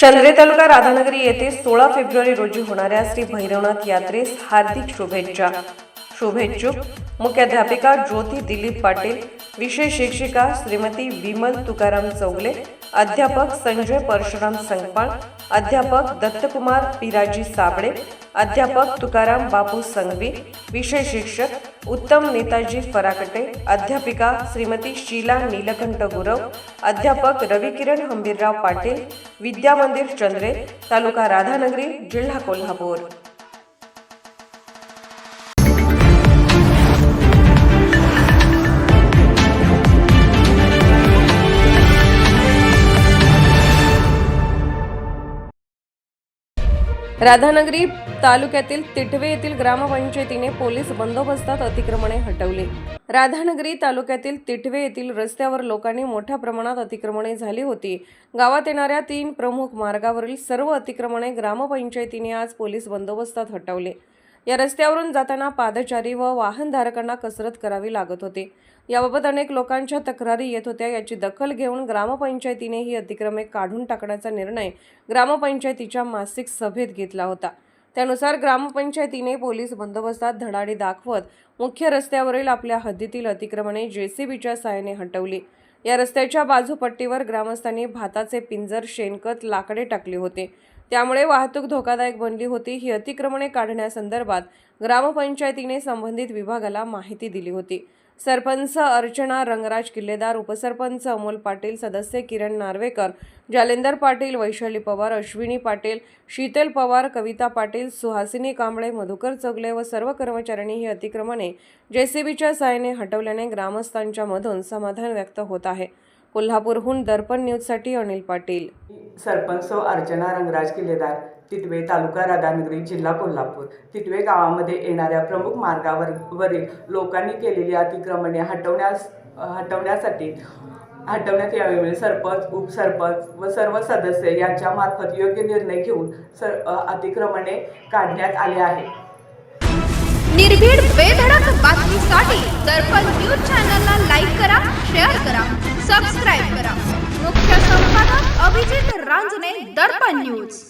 चंद्रे तालुका राधानगरी येथे सोळा फेब्रुवारी रोजी होणाऱ्या श्री भैरवनाथ यात्रेस हार्दिक शुभेच्छा. शुभेच्छुक मुख्याध्यापिका ज्योती दिलीप पाटील विषय शिक्षिका श्रीमती विमल तुकाराम चौगले अध्यापक संजय परशुराम संगपाळ अध्यापक दत्तकुमार पिराजी साबळे अध्यापक तुकाराम बापू संघवी विषय शिक्षक उत्तम नेताजी फराकटे अध्यापिका श्रीमती शीला नीलकंठ गुरव अध्यापक रविकिरण हंबीरराव पाटील विद्या मंदिर चंद्रे तालुका राधानगरी जिल्हा कोल्हापूर. राधानगरी तालुक्यातील तिठवे येथील ग्रामपंचायतीने पोलीस बंदोबस्तात अतिक्रमणे हटवली. राधानगरी तालुक्यातील तिठवे येथील रस्त्यावर लोकांनी मोठ्या प्रमाणात अतिक्रमणे झाली होती. गावात येणाऱ्या तीन प्रमुख मार्गावरील सर्व अतिक्रमणे ग्रामपंचायतीने आज पोलीस बंदोबस्तात हटवले. या रस्त्यावरून जाताना पादचारी व वाहनधारकांना कसरत करावी लागत होती. याबाबत अनेक लोकांच्या तक्रारी येत होत्या. याची दखल घेऊन ग्रामपंचायतीने ही अतिक्रमे काढून टाकण्याचा निर्णय ग्रामपंचायतीच्या मासिक सभेत घेतला होता. त्यानुसार ग्रामपंचायतीने पोलीस बंदोबस्तात धडाडी दाखवत मुख्य रस्त्यावरील आपल्या हद्दीतील अतिक्रमणे जेसीबीच्या सहाय्याने हटवली. या रस्त्याच्या बाजूपट्टीवर ग्रामस्थांनी भाताचे पिंजर शेणखत लाकडे टाकले होते. त्यामुळे वाहतूक धोकादायक बनली होती. ही अतिक्रमणे काढण्यासंदर्भात ग्रामपंचायतीने संबंधित विभागाला माहिती दिली होती. सरपंच अर्चना रंगराज किल्लेदार उपसरपंच अमोल पाटील सदस्य किरण नार्वेकर जालेंदर पाटील वैशाली पवार अश्विनी पाटील शीतल पवार कविता पाटील सुहासिनी कांबळे मधुकर चौगले व सर्व कर्मचाऱ्यांनी ही अतिक्रमणे जेसीबीच्या साहाय्याने हटवल्याने ग्रामस्थांच्या मधून समाधान व्यक्त होत आहे. कोल्हापूरहून दर्पण न्यूजसाठी अनिल पाटील. सरपंच अर्चना रंगराज किल्लेदार तिटवे तालुका राधानगरी जिल्हा कोल्हापूर. तिटवे गावामध्ये येणाऱ्या प्रमुख मार्गावर वरील लोकांनी केलेली अतिक्रमणे हटवण्यास हटवण्यासाठी हटवण्यात यावेळी सरपंच उपसरपंच व सर्व सदस्य यांच्या मार्फत योग्य निर्णय घेऊन सर अतिक्रमणे काढण्यात आले आहे. निर्भीड बेधडक बातमीसाठी दर्पण न्यूज चॅनलला लाईक करा शेअर करा सबस्क्राईब करा. मुख्य संपादक अभिजित रांजणे दर्पण न्यूज.